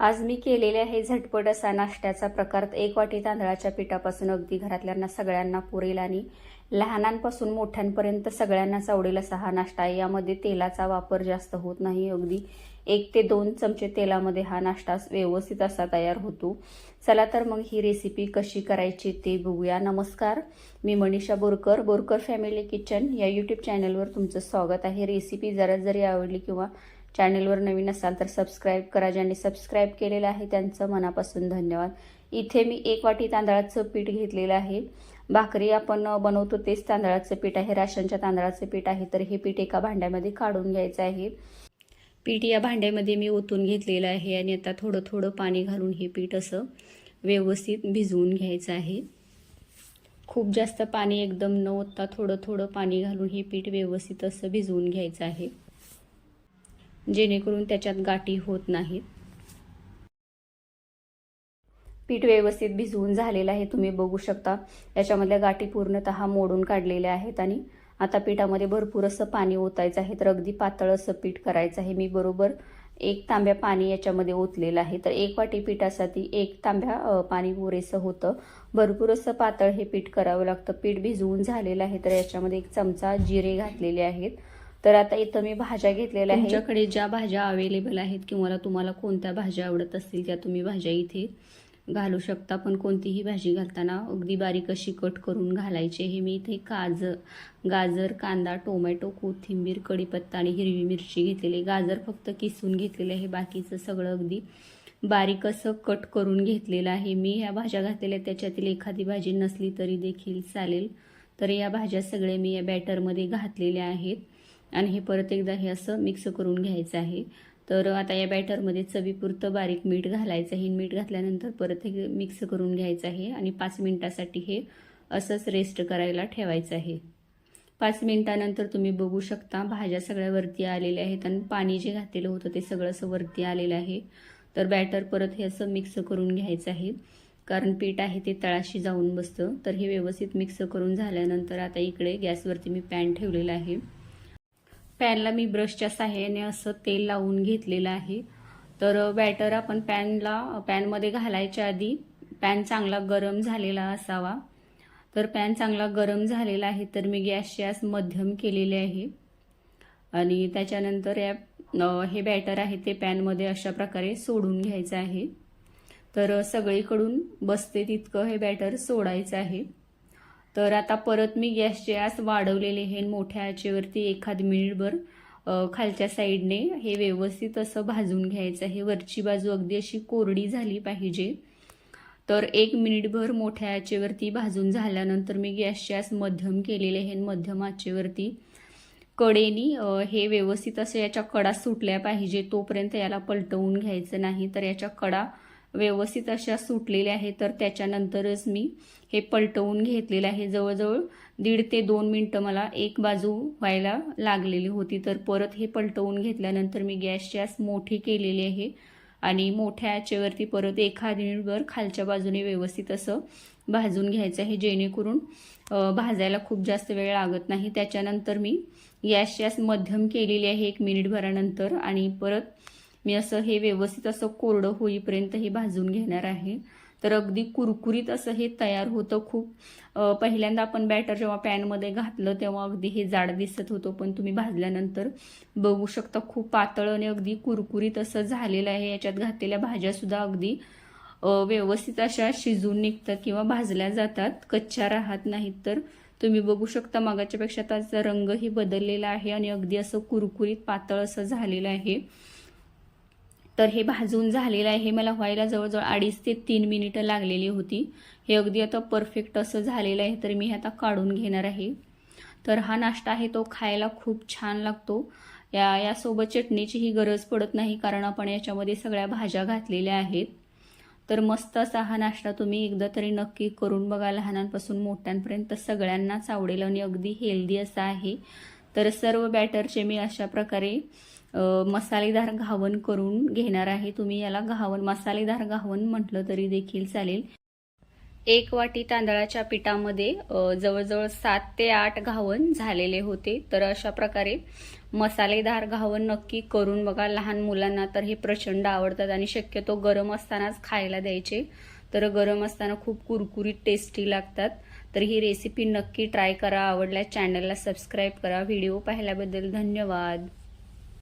आज मी केलेले आहे झटपट असा नाश्त्याचा प्रकार एक वाटी तांदळाच्या पिठापासून अगदी घरातल्यांना सगळ्यांना पुरेल आणि लहानांपासून मोठ्यांपर्यंत सगळ्यांनाच आवडेल असा हा नाश्ता आहे. यामध्ये तेलाचा वापर जास्त होत नाही. अगदी एक ते दोन चमचे तेलामध्ये हा नाश्ता व्यवस्थित असा तयार होतो. चला तर मग ही रेसिपी कशी करायची ते बघूया. नमस्कार मी मनीषा बोरकर बोरकर फॅमिली किचन या यूट्यूब चॅनलवर तुमचं स्वागत आहे. रेसिपी जरा जरी आवडली किंवा चॅनेलवर नवीन असाल तर सबस्क्राईब करा. ज्यांनी सबस्क्राईब केलेलं आहे त्यांचं मनापासून धन्यवाद. इथे मी एक वाटी तांदळाचं पीठ घेतलेलं आहे. भाकरी आपण बनवतो तेच तांदळाचं पीठ आहे. राशनच्या तांदळाचं पीठ आहे. तर हे पीठ एका भांड्यामध्ये काढून घ्यायचं आहे. पीठ या भांड्यामध्ये मी ओतून घेतलेलं आहे आणि आता थोडं थोडं पाणी घालून हे पीठ असं व्यवस्थित भिजवून घ्यायचं आहे. खूप जास्त पाणी एकदम न ओतता थोडं थोडं पाणी घालून हे पीठ व्यवस्थित असं भिजवून घ्यायचं आहे. जेणेकरून त्याच्यात गाठी होत नाहीत. पीठ व्यवस्थित भिजवून झालेलं आहे तुम्ही बघू शकता. याच्यामधल्या गाठी पूर्णतः मोडून काढलेल्या आहेत आणि आता पिठामध्ये भरपूर असं पाणी ओतायचं आहे. तर अगदी पातळ असं पीठ करायचं आहे. मी बरोबर एक तांब्या पाणी याच्यामध्ये ओतलेलं आहे. तर एक वाटी पिठासाठी एक तांब्या पाणी पुरेसं होतं. भरपूर असं पातळ हे पीठ करावं लागतं. पीठ भिजवून झालेलं आहे. तर याच्यामध्ये एक चमचा जिरे घातलेले आहेत. तर आता इथं मी भाज्या घेतलेल्या आहेत. तुमच्याकडे ज्या भाज्या अवेलेबल आहेत किंवा तुम्हाला कोणत्या भाज्या आवडत असतील त्या तुम्ही भाज्या इथे घालू शकता. पण कोणतीही भाजी घालताना अगदी बारीक अशी कट करून घालायची हे मी इथे गाजर गाजर कांदा टोमॅटो कोथिंबीर कढीपत्ता आणि हिरवी मिरची घेतलेली गाजर फक्त किसून घेतलेले आहे. बाकीचं सगळं अगदी बारीक असं कट करून घेतलेलं आहे. मी ह्या भाज्या घातलेल्या त्याच्यातील एखादी भाजी नसली तरी देखील चालेल. तर या भाज्या सगळ्या मी या बॅटरमध्ये घातलेल्या आहेत. आणि हे परत एकदा हे असं मिक्स करून घ्यायचं आहे. तर आता या बॅटरमध्ये चवीपुरतं बारीक मीठ घालायचं आहे. मीठ घातल्यानंतर परत हे मिक्स करून घ्यायचं आहे आणि पाच मिनटासाठी हे असंच रेस्ट करायला ठेवायचं आहे. पाच मिनटानंतर तुम्ही बघू शकता भाज्या सगळ्या वरती आलेल्या आहेत आणि पाणी जे घातलेलं होतं ते सगळं असं वरती आलेलं आहे. तर बॅटर परत हे असं मिक्स करून घ्यायचं आहे. कारण पीठ आहे ते तळाशी जाऊन बसतं. तर हे व्यवस्थित मिक्स करून झाल्यानंतर आता इकडे गॅसवरती मी पॅन ठेवलेला आहे. पॅनला मी ब्रशच्या साहाय्याने असं तेल लावून घेतलेलं आहे. तर बॅटर आपण पॅनला पॅनमध्ये घालायच्या आधी पॅन चांगला गरम झालेला असावा. तर पॅन चांगला गरम झालेला आहे तर मी गॅसची आस मध्यम केलेले आहे. आणि त्याच्यानंतर या हे बॅटर आहे ते पॅनमध्ये अशा प्रकारे सोडून घ्यायचं आहे. तर सगळीकडून बसते तितकं हे बॅटर सोडायचं आहे. तर आता परत मी गॅसचे आस वाढवलेले हे मोठ्या आचेवरती एखाद मिनिटभर खालच्या साईडने हे व्यवस्थित असं भाजून घ्यायचं आहे. वरची बाजू अगदी अशी कोरडी झाली पाहिजे. तर एक मिनिटभर मोठ्या आचेवरती भाजून झाल्यानंतर मी गॅसचे आस मध्यम केलेले हे मध्यम आचेवरती कडेनी हे व्यवस्थित असं याच्या कडा सुटल्या पाहिजे तोपर्यंत याला पलटवून घ्यायचं नाही. तर याच्या कडा व्यवस्थित अशा सुटलेल्या आहेत तर त्याच्यानंतरच मी हे पलटवून घेतलेलं आहे. जवळजवळ दीड ते दोन मिनटं मला एक बाजू व्हायला लागलेली होती तर परत हे पलटवून घेतल्यानंतर मी गॅसची आस मोठी केलेली आहे आणि मोठ्या आचेवरती परत एखाद मिनिटभर खालच्या बाजूने व्यवस्थित असं भाजून घ्यायचं आहे जेणेकरून भाजायला खूप जास्त वेळ लागत नाही. त्याच्यानंतर मी गॅसची आस मध्यम केलेली आहे एक मिनिटभरानंतर आणि परत मी असं हे व्यवस्थित असं कोरडं होईपर्यंत हे भाजून घेणार आहे. तर अगदी कुरकुरीत असं हे तयार होतं खूप. पहिल्यांदा आपण बॅटर जेव्हा पॅनमध्ये घातलं तेव्हा अगदी हे जाड दिसत होतं पण तुम्ही भाजल्यानंतर बघू शकता खूप पातळ आणि अगदी कुरकुरीत असं झालेलं आहे. याच्यात घातलेल्या भाज्यासुद्धा अगदी व्यवस्थित अशा शिजून निघतात किंवा भाजल्या जातात. कच्च्या राहत नाहीत तर. तुम्ही बघू शकता मागाच्यापेक्षा त्याचा रंगही बदललेला आहे आणि अगदी असं कुरकुरीत पातळ असं झालेलं आहे. तर हे भाजून झालेलं आहे. हे मला व्हायला जवळजवळ अडीच ते तीन मिनिटं लागलेली होती. हे अगदी आता परफेक्ट असं झालेलं आहे तर मी आता काढून घेणार आहे. तर हा नाश्ता आहे तो खायला खूप छान लागतो. या यासोबत चटणीचीही गरज पडत नाही कारण आपण याच्यामध्ये सगळ्या भाज्या घातलेल्या आहेत. तर मस्त असा हा नाश्ता तुम्ही एकदा तरी नक्की करून बघा. लहानांपासून मोठ्यांपर्यंत सगळ्यांनाच आवडेल आणि अगदी हेल्दी असा आहे. तर सर्व बॅटरचे मी अशा प्रकारे मसालेदार घावन करून घेणार आहे. तुम्ही याला घावन मसालेदार घावन म्हटलं तरी देखील चालेल. एक वाटी तांदळाच्या पिठामध्ये जवळजवळ सात ते आठ घावन झालेले होते. तर अशा प्रकारे मसालेदार घावन नक्की करून बघा. लहान मुलांना तर हे प्रचंड आवडतात आणि शक्यतो गरम असतानाच खायला द्यायचे. तर गरम असताना खूप कुरकुरीत टेस्टी लागतात. तर ही रेसिपी नक्की ट्राय करा. आवडल्यास चॅनलला सबस्क्राईब करा. व्हिडिओ पाहिल्याबद्दल धन्यवाद.